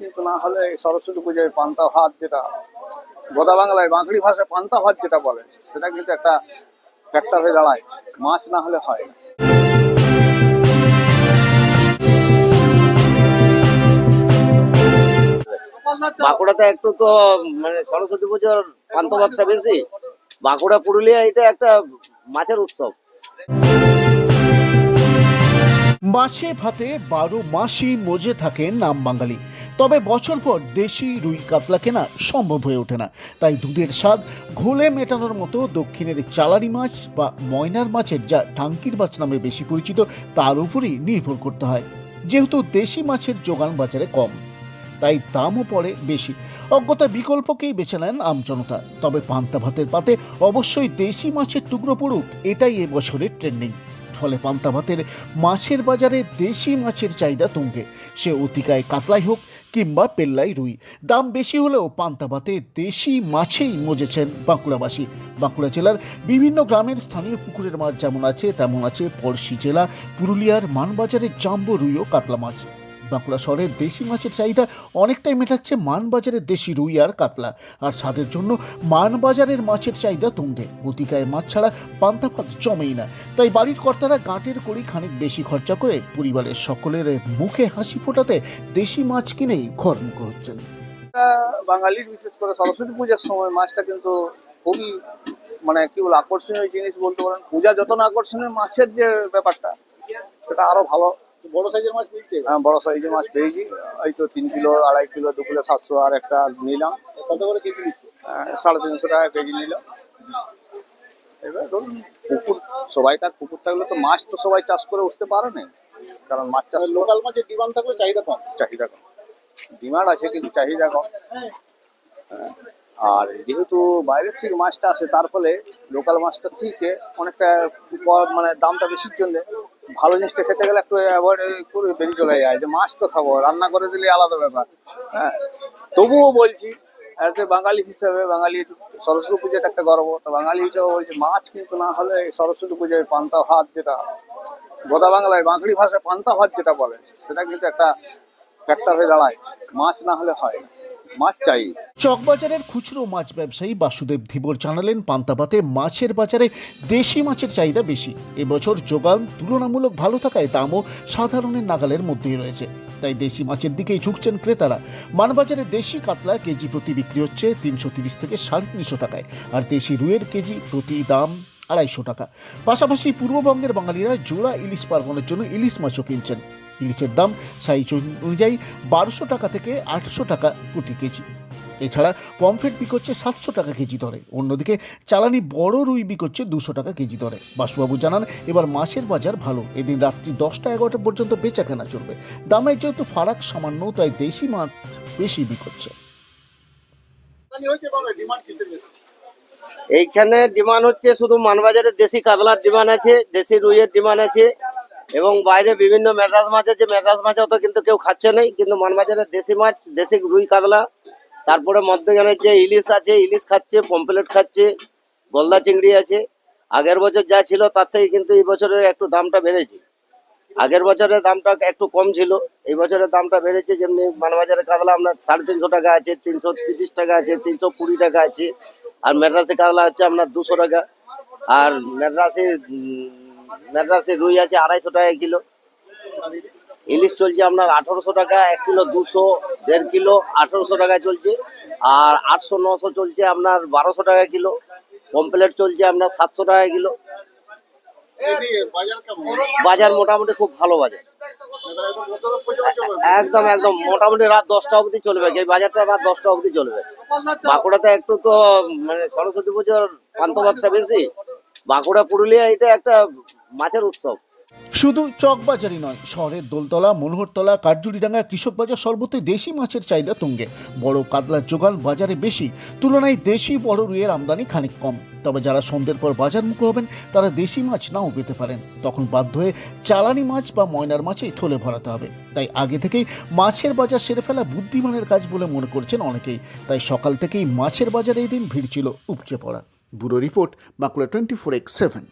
কিন্তু না হলে সরস্বতী পুজোয় পান্তা ভাত যেটা গোদা বাংলায় বাঙালি ভাষায় পান্তা ভাত যেটা বলে সেটা কিন্তু একটা ফ্যাক্টর হয়ে দাঁড়ায়। মাছ না হলে হয় না। বাঁকুড়াতে একটু তো মানে সরস্বতী পুজোর পান্তমাত্রা বেশি। বাঁকুড়া পুরুলিয়া এটা একটা মাছের উৎসব। মাছে ভাতে বারো মাসই মজে থাকেন নাম বাঙালি। তবে বছর পর দেশি রুই কাতলা কেনা সম্ভব হয়ে ওঠে না। তাই দুধের স্বাদ ঘোলে মেটানোর মতো দক্ষিণের চালারি মাছ বা ময়নার মাছের যা টাঙ্কির মাছ নামে বেশি পরিচিত, তার উপরই নির্ভর করতে হয়। যেহেতু দেশি মাছের যোগান বাজারে কম, তাই দামও পড়ে বেশি। অজ্ঞতা বিকল্পকেই বেছে নেন আমজনতা তবে পান্তা ভাতের পাতে অবশ্যই দেশি মাছের টুকরো পড়ুক, এটাই এবছরের ট্রেন্ডিং ফলে পান্তা ভাতের মাছের বাজারে দেশি মাছের চাহিদা তুঙ্গে। সে অতিকায় কাতলাই হোক কিংবা পেল্লাই রুই। দাম বেশি হলেও পান্তা ভাতে দেশি মাছেই মজেছেন বাঁকুড়াবাসী। বাঁকুড়া জেলার বিভিন্ন গ্রামের স্থানীয় পুকুরের মাছ যেমন আছে, তেমন আছে পড়শি জেলা, পুরুলিয়ার মানবাজারের জাম্বো রুইও কাতলা মাছ। বাঁকুড়া শহরের দেশি মাছের চাহিদা অনেকটাই মেটাচ্ছে মানবাজারের দেশি রুই আর কাতলা। আর স্বাদের জন্য মানবাজারের মাছের চাহিদা তুঙ্গে। অতিকায় মাছ ছাড়া পান্তা ভাত জমেই না। তাই বাড়ির কর্তারা গাঁটের করি খানিক বেশি খরচা করে পরিবারের সকলের মুখে হাসি ফোটাতে দেশি মাছ কিনেই ঘরমুখ হচ্ছেন। বাঙালির বিশেষ করে সরস্বতী পূজার সময় মাছটা কিন্তু খুবই মানে কি বল আকর্ষণীয় জিনিস বলতে পারেন। পূজা যত না আকর্ষণীয় মাছের যে ব্যাপারটা, সেটা আরও ভালো বড় সাইজের মাছ পেয়েছি হ্যাঁ বড় সাইজের মাছ পেয়েছি। এই তো তিন কিলো আড়াই কিলো দু কিলো সাতশো আর একটা নিলাম। কত করে কেজি নিচ্ছে? সাড়ে তিনশো টাকা কেজি নিলাম। এবার ধরুন পুকুর পুকুর থাকলে তো মাছ তো সবাই চাষ করে উঠতে পারে না। কারণ মাছ চাষ লোকাল মাছের ডিমান্ড থাকলে চাহিদা কম। চাহিদা কম। ডিমান্ড আছে কিন্তু চাহিদা কম। হ্যাঁ। আর যেহেতু বাইরের থেকে মাছটা আসে তার ফলে লোকাল মাছটা থেকে অনেকটা মানে দামটা বেশির জন্য ভালো জিনিসটা খেতে গেলে একটু অ্যাভয়েড করে বেরিয়ে চলে যায়। যে মাছ তো খাব, রান্না করে দিলে আলাদা ব্যাপার। হ্যাঁ তবুও বলছি অ্যাজ এ বাঙালি হিসেবে, বাঙালি সরস্বতী পুজোটা একটা গর্ব। তো বাঙালি হিসেবে বলছি, মাছ কিন্তু না হলে সরস্বতী পুজোয় পান্তা ভাত যেটা, গোদা বাংলায় বাঙালি ভাষায় পান্তা ভাত যেটা বলে, সেটা কিন্তু একটা ফ্যাক্টর হয়ে দাঁড়ায়। মাছ না হলে হয় মাছ চাই। চকবাজারের খুচরো মাছ ব্যবসায়ী বাসুদেব ধীবর জানালেন পান্তাপাতে মাছের বাজারে দেশি মাছের চাহিদা বেশি। এবছর যোগান তুলনামূলক ভালো থাকায় দামও সাধারণের নাগালের মধ্যেই রয়েছে। তাই দেশি মাছের দিকেই ঝুঁকছেন ক্রেতারা। মানবাজারে দেশি কাতলা কেজি প্রতি বিক্রি হচ্ছে তিনশো তিরিশ থেকে সাড়ে তিনশো টাকায়, আর দেশি রুইয়ের কেজি প্রতি দাম আড়াইশো টাকা। পাশাপাশি পূর্ববঙ্গের বাঙালিরা জোড়া ইলিশ পার্বণের জন্য ইলিশ মাছও কিনছেন। ইলিশের দাম সাইজ অনুযায়ী বারোশো টাকা থেকে আটশো টাকা প্রতি কেজি। এছাড়া পমফ্রেট বিক হচ্ছে সাতশো টাকা কেজি দরে। অন্যদিকে চালানি বড় রুই বিক হচ্ছে দুশো টাকা কেজি দরে। বাসুবাবু জানান, এবার মাছের বাজার ভালো। এদিন রাত্রি দশটা এগারোটা পর্যন্ত বেচা কেনা চলবে। দামের যেহেতু ফারাক সামান্য, তাই দেশি মাছ বেশি বিক হচ্ছে এইখানে ডিমান্ড হচ্ছে শুধু মানবাজারে দেশি কাতলার ডিমান্ড আছে, দেশি রুইয়ের ডিমান্ড আছে। এবং বাইরে বিভিন্ন মেডরাস মাছ আছে মেডরাস মাছ অত কিন্তু কেউ খাচ্ছে নাই, কিন্তু মানবাজারে দেশি মাছ, দেশি রুই কাতলা, তারপরে মধ্যখানে যে ইলিশ আছে, ইলিশ খাচ্ছে পম্পলেট খাচ্ছে, গলদা চিংড়ি আছে। আগের বছর যা ছিল তার থেকে কিন্তু এই বছরের একটু দামটা বেড়েছে। আগের বছরের দামটা একটু কম ছিল, এই বছরের দামটা বেড়েছে যেমনি মানবাজারে কাতলা আপনার সাড়ে তিনশো টাকা আছে, তিনশো তিরিশ টাকা আছে, তিনশো কুড়ি টাকা আছে, আর মেডরাসি কাতলা হচ্ছে আপনার দুশো টাকা। আর মেডরাসি উম, রুই আছে আড়াইশো টাকা কিলো। ইলিশ চলছে আপনার আঠারোশো টাকা এক কিলো দুশো দেড় কিলো আঠারোশো টাকায় চলছে। আর আটশো নশো চলছে আপনার বারোশো টাকা কিলো। কমপ্লেট চলছে আপনার সাতশো টাকা কিলো। বাজার মোটামুটি খুব ভালো বাজার। একদম একদম মোটামুটি রাত দশটা অবধি চলবে। এই বাজারটা রাত দশটা অবধি চলবে। বাঁকুড়াতে একটু তো মানে সরস্বতী পুজোর পান্তমাত্রা বেশি। বাঁকুড়া পুরুলিয়া এটা একটা মাছের উৎসব। শুধু চকবাজারই নয় শহরের দোলতলা, মনোহরতলা কাঠজুড়িডাঙ্গা কৃষক বাজার সর্বত্রই দেশি মাছের চাহিদা তুঙ্গে। বড় কাতলার যোগান বাজারে বেশি, তুলনায় দেশি বড় রুইয়ের আমদানি খানিক কম। তবে যারা সন্ধ্যের পর বাজার মুখে হবেন, তারা দেশি মাছ নাও পেতে পারেন। তখন বাধ্য হয়ে চালানি মাছ বা ময়নার মাছেই থলে ভরাতে হবে। তাই আগে থেকেই মাছের বাজার সেরে ফেলা বুদ্ধিমানের কাজ বলে মনে করছেন অনেকেই। তাই সকাল থেকেই মাছের বাজারে এই দিন ভিড় ছিল উপচে পড়া। Bureau report Bankura twenty four X seven.